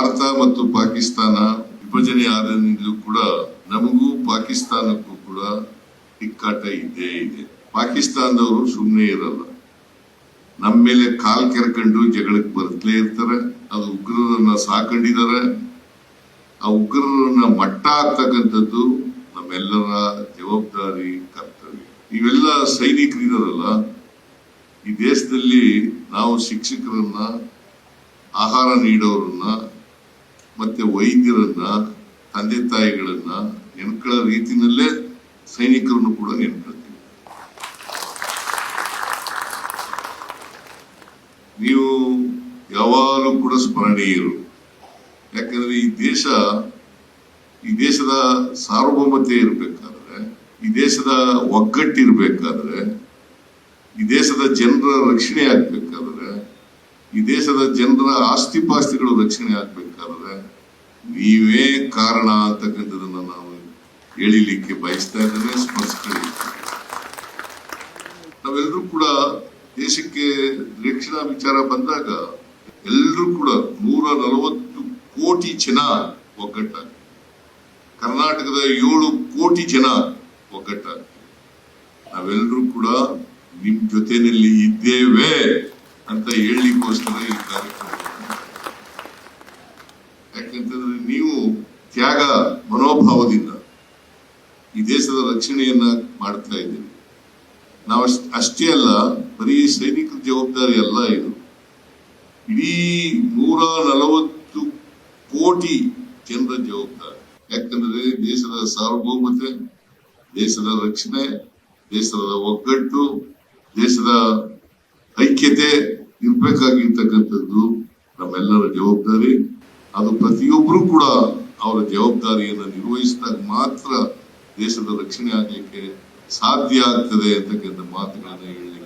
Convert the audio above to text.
ಭಾರತ ಮತ್ತು ಪಾಕಿಸ್ತಾನ ವಿಭಜನೆ ಆದಿಂದಲೂ ಕೂಡ ನಮಗೂ ಪಾಕಿಸ್ತಾನಕ್ಕೂ ಕೂಡ ಇಕ್ಕಾಟ ಇದ್ದೇ ಇದೆ. ಪಾಕಿಸ್ತಾನದವರು ಸುಮ್ಮನೆ ಇರಲ್ಲ. ನಮ್ಮ ಮೇಲೆ ಕಾಲ್ ಕೆರ್ಕೊಂಡು ಜಗಳಕ್ಕೆ ಬರ್ತಲೇ ಇರ್ತಾರೆ. ಅದು ಉಗ್ರರನ್ನ ಸಾಕೊಂಡಿದ್ದಾರೆ ಆ ಉಗ್ರರನ್ನ ಮಟ್ಟ ಆಗ್ತಕ್ಕಂಥದ್ದು ನಮ್ಮೆಲ್ಲರ ಜವಾಬ್ದಾರಿ, ಕರ್ತವ್ಯ. ಇವೆಲ್ಲ ಸೈನಿಕರಿದಾರಲ್ಲ, ಈ ದೇಶದಲ್ಲಿ ನಾವು ಶಿಕ್ಷಕರನ್ನ, ಆಹಾರ ನೀಡೋರನ್ನ ಮತ್ತೆ ವೈದ್ಯರನ್ನ, ತಂದೆ ತಾಯಿಗಳನ್ನ ನೆನ್ಕೊಳ್ಳೋ ರೀತಿನಲ್ಲೇ ಸೈನಿಕರನ್ನು ಕೂಡ ನೆನ್ಕೊಳ್ತೀವಿ ನೀವು ಯಾವಾಗಲೂ ಕೂಡ ಸ್ಮರಣೀಯರು. ಯಾಕಂದ್ರೆ ಈ ದೇಶ, ಈ ದೇಶದ ಸಾರ್ವಭೌಮತೆ ಇರಬೇಕಾದ್ರೆ, ಈ ದೇಶದ ಒಗ್ಗಟ್ಟಿರ್ಬೇಕಾದ್ರೆ, ಈ ದೇಶದ ಜನರ ರಕ್ಷಣೆ ಆಗ್ಬೇಕಾದ್ರೆ, ಈ ದೇಶದ ಜನರ ಆಸ್ತಿ ಪಾಸ್ತಿಗಳು ರಕ್ಷಣೆ ಆಗ್ಬೇಕಾದ್ರೆ ನೀವೇ ಕಾರಣ ಅಂತಕ್ಕಂಥದನ್ನ ನಾವು ಹೇಳಿಲಿಕ್ಕೆ ಬಯಸ್ತಾ ಇದ್ದೇನೆ, ಸ್ಮರಿಸ್ಕೊಳ್ಳಿ. ನಾವೆಲ್ಲರೂ ಕೂಡ ದೇಶಕ್ಕೆ ರಕ್ಷಣಾ ವಿಚಾರ ಬಂದಾಗ ಎಲ್ಲರೂ ಕೂಡ ನೂರ ನಲವತ್ತು ಕೋಟಿ ಜನ ಒಗ್ಗಟ್ಟ ಕರ್ನಾಟಕದ ಏಳು ಕೋಟಿ ಜನ ಒಗ್ಗಟ್ಟ ನಾವೆಲ್ಲರೂ ಕೂಡ ನಿಮ್ ಜೊತೆನಲ್ಲಿ ಇದ್ದೇವೆ ಅಂತ ಹೇಳಲಿಕ್ಕೋಸ್ಕರ ಈ ಕಾರ್ಯಕ್ರಮ ಯಾಕಂತಂದ್ರೆ ನೀವು ತ್ಯಾಗ ಮನೋಭಾವದಿಂದ ಈ ದೇಶದ ರಕ್ಷಣೆಯನ್ನ ಮಾಡ್ತಾ ಇದ್ದೀವಿ ನಾವು ಅಷ್ಟೇ ಅಲ್ಲ, ಬರೀ ಸೈನಿಕರ ಜವಾಬ್ದಾರಿ ಅಲ್ಲ ಇದು. ಇಡೀ ನೂರ ನಲವತ್ತು ಕೋಟಿ ಜನರ ಜವಾಬ್ದಾರಿ. ಯಾಕಂದ್ರೆ ದೇಶದ ಸಾರ್ವಭೌಮತೆ, ದೇಶದ ರಕ್ಷಣೆ, ದೇಶದ ಒಗ್ಗಟ್ಟು, ದೇಶದ ಐಕ್ಯತೆ ಇರ್ಬೇಕಾಗಿರ್ತಕ್ಕಂಥದ್ದು ನಮ್ಮೆಲ್ಲರ ಜವಾಬ್ದಾರಿ. ಅದು ಪ್ರತಿಯೊಬ್ಬರೂ ಕೂಡ ಅವರ ಜವಾಬ್ದಾರಿಯನ್ನು ನಿರ್ವಹಿಸಿದಾಗ ಮಾತ್ರ ದೇಶದ ರಕ್ಷಣೆ ಆಗಲಿಕ್ಕೆ ಸಾಧ್ಯ ಆಗ್ತದೆ ಅಂತಕ್ಕಂಥ ಮಾತುಗಳನ್ನ ಹೇಳಲಿಕ್ಕೆ